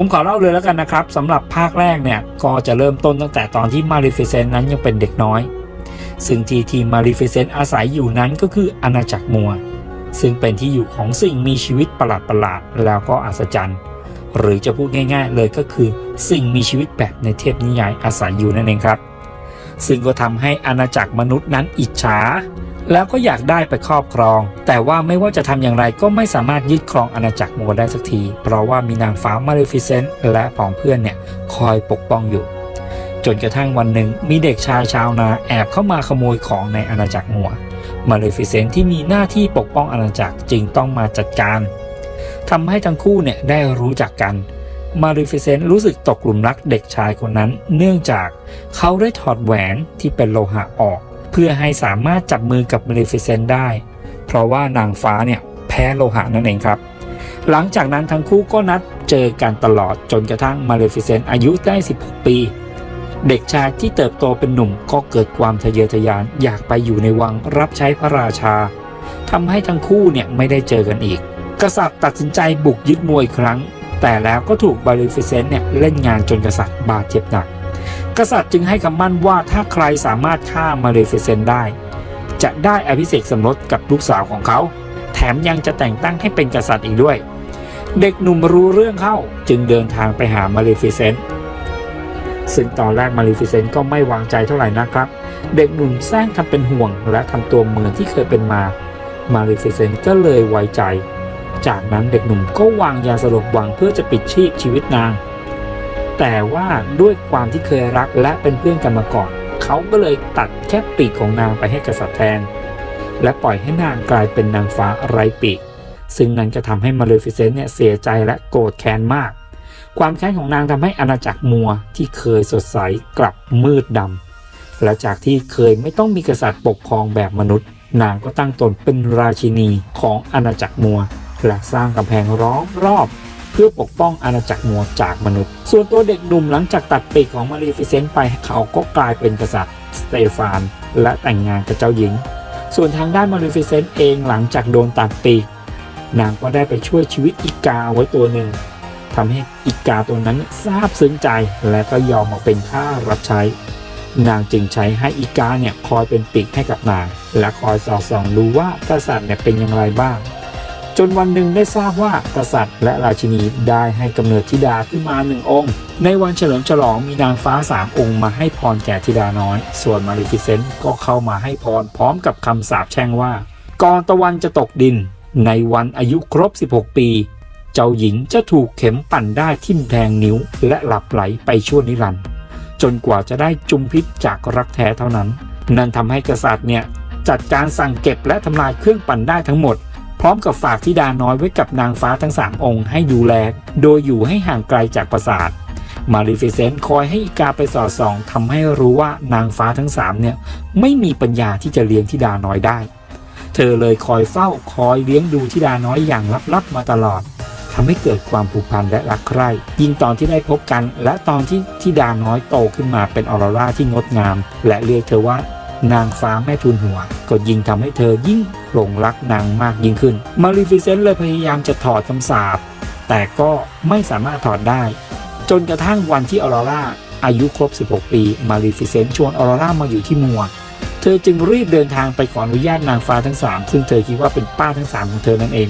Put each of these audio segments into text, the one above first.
ผมขอเล่าเลยแล้วกันนะครับสำหรับภาคแรกเนี่ย ก็จะเริ่มต้นตั้งแต่ตอนที่มาริฟิเซนนั้นยังเป็นเด็กน้อย ซึ่งที่ที่มาริฟิเซนอาศัยอยู่นั้นก็คืออาณาจักรมัว ซึ่งเป็นที่อยู่ของสิ่งมีชีวิตประหลาดๆแล้วก็อัศจรรย์ หรือจะพูดง่ายๆเลยก็คือสิ่งมีชีวิตแบบในเทพนิยายอาศัยอยู่นั่นเองครับ ซึ่งก็ทำให้อาณาจักรมนุษย์นั้นอิจฉา แล้วก็อยากได้ไปครอบครอง แต่ว่าไม่ว่าจะทำอย่างไรก็ไม่สามารถยึดครองอาณาจักรมัวได้สักที เพราะว่ามีนางฟ้ามาเลฟิเซนต์และผองเพื่อนเนี่ยคอยปกป้องอยู่ จนกระทั่งวันหนึ่งมีเด็กชายชาวนาแอบเข้ามาขโมยของในอาณาจักรมัวมาเลฟิเซนต์ที่มีหน้าที่ปกป้องอาณาจักรจึงต้องมาจัดการทำให้ทั้งคู่เนี่ยได้รู้จักกันมาริฟิเซนต์รู้สึกตกหลุมรักเด็กชายคนนั้น เนื่องจากเขาได้ถอดแหวนที่เป็นโลหะออก พื่อให้สามารถจับมือกับมาริฟิเซนได้ เพราะว่านางฟ้าเนี่ยแพ้โลหะนั่นเองครับ หลังจากนั้นทั้งคู่ก็นัดเจอกันตลอดจนกระทั่งมาเลฟิเซนอายุได้ 16 ปี เด็กชายที่เติบโตเป็นหนุ่มก็เกิดความทะเยอทะยานอยากไปอยู่ในวังรับใช้พระราชาทำให้ทั้งคู่เนี่ยไม่ได้เจอกันอีก กษัตริย์ตัดสินใจบุกยึดมวยครั้ง แต่แล้วก็ถูกบาริฟิเซนเนี่ยเล่นงานจนกษัตริย์บาดเจ็บหนัก กษัตริย์จึงให้คำมั่นว่าถ้าใครสามารถฆ่ามาเลฟิเซนได้ จะได้อภิเษกสมรสกับลูกสาวของเขา แถมยังจะแต่งตั้งให้เป็นกษัตริย์อีกด้วย เด็กหนุ่มรู้เรื่องเข้าจึงเดินทางไปหามาเลฟิเซนซึ่งตอนแรกมาเลฟิเซนก็ไม่วางใจเท่าไหร่นะครับ เด็กหนุ่มแซงทำเป็นห่วง และทำตัวเหมือนที่เคยเป็นมา มาเลฟิเซนก็เลยไว้ใจ จากนั้นเด็กหนุ่มก็วางยาสลบหวังเพื่อจะปิดชีพชีวิตนาง แต่ว่าด้วยความที่เคยรักและเป็นเพื่อนกันมาก่อน เขาก็เลยตัดแค่ปีกของนางไปให้กษัตริย์แทน และปล่อยให้นางกลายเป็นนางฟ้าไร้ปีก ซึ่งนั้นจะทำให้มาเลฟิเซนต์เนี่ยเสียใจและโกรธแค้นมาก ความแค้นของนางทำให้อาณาจักรมัวที่เคยสดใสกลับมืดดำและจากที่เคยไม่ต้องมีกษัตริย์ปกครองแบบมนุษย์ นางก็ตั้งตนเป็นราชินีของอาณาจักรมัว และสร้างกำแพงล้อมรอบ พื่อปกป้องอาณาจักรมัวจากมนุษย์ ส่วนตัวเด็กหนุ่มหลังจากตัดปีกของมารีฟิเซนต์ไปเขาก็กลายเป็นกษัตริย์สเตฟาน และแต่งงานกับเจ้าหญิง ส่วนทางด้านมารีฟิเซนต์เองหลังจากโดนตัดปีก นางก็ได้ไปช่วยชีวิตอีกาไว้ตัวหนึ่งทำให้อีกาตัวนั้นซาบซึ้งใจและก็ยอมมาเป็นข้ารับใช้ นางจึงใช้ให้อีกาเนี่ยคอยเป็นปีกให้กับนาง และคอยสอดส่องดูว่ากษัตริย์เนี่ยเป็นอย่างไรบ้าง จนวันหนึ่งได้ทราบว่ากษัตริย์ และราชินีได้ให้กำเนิดธิดาขึ้นมาหนึ่งองค์ ในวันเฉลิมฉลองมีนางฟ้าสามองค์มาให้พรแก่ธิดาน้อย ส่วนมาริฟิเซนต์ก็เข้ามาให้พรพร้อมกับคำสาปแช่งว่า ก่อนตะวันจะตกดิน ในวันอายุครบ 16 ปี เจ้าหญิงจะถูกเข็มปั่นได้ทิ่มแทงนิ้ว และหลับไหลไปชั่วนิรันดร์จนกว่าจะได้จุมพิษจากรักแท้เท่านั้น นั่นทำให้กษัตริย์เนี่ยจัดการสั่งเก็บและทำลายเครื่องปั่นได้ทั้งหมด พร้อมกับฝากธิดาน้อยไว้กับนางฟ้าทั้งสามองค์ให้ดูแล โดยอยู่ให้ห่างไกลจากปราสาทมาริฟิเซนต์คอยให้อีกาไปสอดส่องทำให้รู้ว่านางฟ้าทั้งสามเนี่ย ไม่มีปัญญาที่จะเลี้ยงธิดาน้อยได้ เธอเลยคอยเฝ้าคอยเลี้ยงดูธิดาน้อยอย่างลับๆมาตลอดทำให้เกิดความผูกพันและรักใคร่ยิ่งตอนที่ได้พบกัน และตอนที่ธิดาน้อยโตขึ้นมาเป็นออโรราที่งดงาม และเรียกเธอว่า นางฟ้าแม่ทูลหัว ก็ยิ่งทำให้เธอยิ่งหลงรักนางมากยิ่งขึ้น มาริฟิเซนต์เลยพยายามจะถอดคำสาปแต่ก็ไม่สามารถถอดได้ จนกระทั่งวันที่ออโรราอายุครบ 16 ปี มาริฟิเซนต์ชวนออโรรามาอยู่ที่มัว เธอจึงรีบเดินทางไปขออนุญาตนางฟ้าทั้ง 3 ซึ่งเธอคิดว่าเป็นป้าทั้ง 3 ของเธอนั่นเอง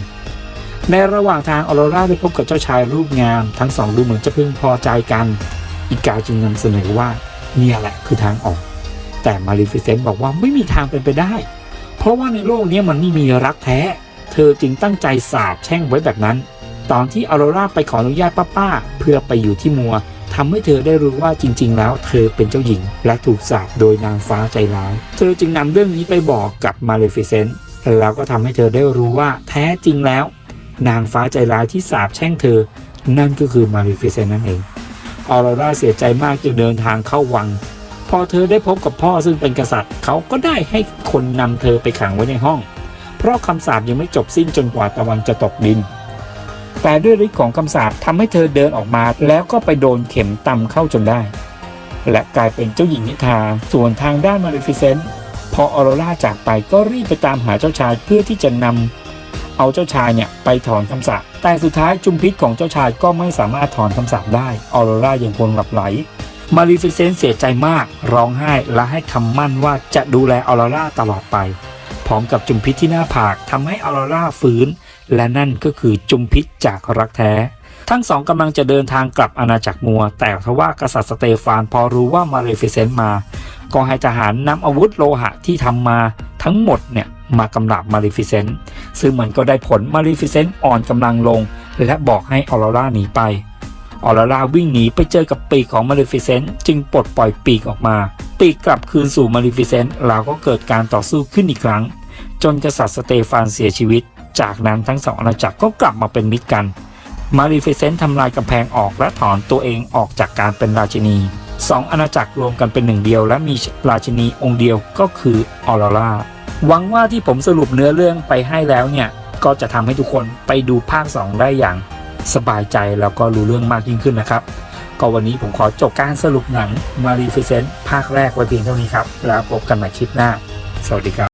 ในระหว่างทางออโรราได้พบกับเจ้าชายรูปงาม ทั้งสองดูเหมือนจะพึงพอใจกัน อีกาจึงนำเสนอว่าเนี่ยแหละคือทางออก แต่มาริฟิเซนต์บอกว่าไม่มีทางเป็นไปได้ เพราะว่าในโลกนี้มันไม่มีรักแท้ เธอจึงตั้งใจสาบแช่งไว้แบบนั้น ตอนที่ออโรราไปขออนุญาตป้าๆเพื่อไปอยู่ที่มัวทำให้เธอได้รู้ว่าจริง ๆ แล้ว เธอเป็นเจ้าหญิง และถูกสาปโดยนางฟ้าใจร้าย เธอจึงนำเรื่องนี้ไปบอกกับมาเลฟิเซนต์แล้วก็ทำให้เธอได้รู้ว่าแท้จริงแล้ว นางฟ้าใจร้ายที่สาปแช่งเธอ นั่นก็คือมาเลฟิเซนต์นั่นเองออโรราเสียใจมากจึงเดินทางเข้าวัง พอเธอได้พบกับพ่อซึ่งเป็นกษัตริย์ เขาก็ได้ให้คนนำเธอไปขังไว้ในห้อง เพราะคำสาปยังไม่จบสิ้นจนกว่าตะวันจะตกดิน แต่ด้วยฤทธิ์ของคำสาปทำให้เธอเดินออกมาแล้วก็ไปโดนเข็มตำเข้าจนได้ และกลายเป็นเจ้าหญิงนิทราส่วนทางด้านมาริฟิเซนต์พอออโรราจากไปก็รีบไปตามหาเจ้าชายเพื่อที่จะนำเอาเจ้าชายเนี่ยไปถอนคำสาปแต่สุดท้ายจุมพิษของเจ้าชายก็ไม่สามารถถอนคำสาปได้ออโรรายังคงหลับไหลมาริฟิเซนเสียใจมาก ร้องไห้และให้คำมั่นว่าจะดูแลออโรราตลอดไป พร้อมกับจุมพิษที่หน้าผากทำให้ออโรราฟื้น และนั่นก็คือจุมพิษจากรักแท้ ทั้งสองกำลังจะเดินทางกลับอาณาจักรมัว แต่ทว่ากษัตริย์สเตฟานพอรู้ว่ามาริฟิเซนต์มา ก็ให้ทหารนำอาวุธโลหะที่ทำมาทั้งหมดเนี่ยมากำราบมาริฟิเซนต์ซึ่งมันก็ได้ผลมาริฟิเซนต์อ่อนกำลังลง และบอกให้ออโรราหนีไป ออโรราวิ่งหนีไปเจอกับปีกของมาริฟิเซนต์จึงปลดปล่อยปีกออกมา ปีกกลับคืนสู่มาริฟิเซนต์แล้วก็เกิดการต่อสู้ขึ้นอีกครั้ง จนกษัตริย์สเตฟานเสียชีวิต จากนั้นทั้งสองอาณาจักรก็กลับมาเป็นมิตรกัน มาริฟิเซนต์ทำลายกำแพงออกและถอนตัวเองออกจากการเป็นราชินีสองอาณาจักรรวมกันเป็นหนึ่งเดียว และมีราชินีองค์เดียวก็คือออโรราหวังว่าที่ผมสรุปเนื้อเรื่องไปให้แล้วเนี่ย ก็จะทำให้ทุกคนไปดูภาค 2 ได้อย่าง สบายใจแล้วก็รู้เรื่องมากยิ่งขึ้นนะครับ ก็วันนี้ผมขอจบการสรุปหนังมารีฟิเซนต์ภาคแรกไว้เพียงเท่านี้ครับ แล้วพบกันใหม่คลิปหน้า สวัสดีครับ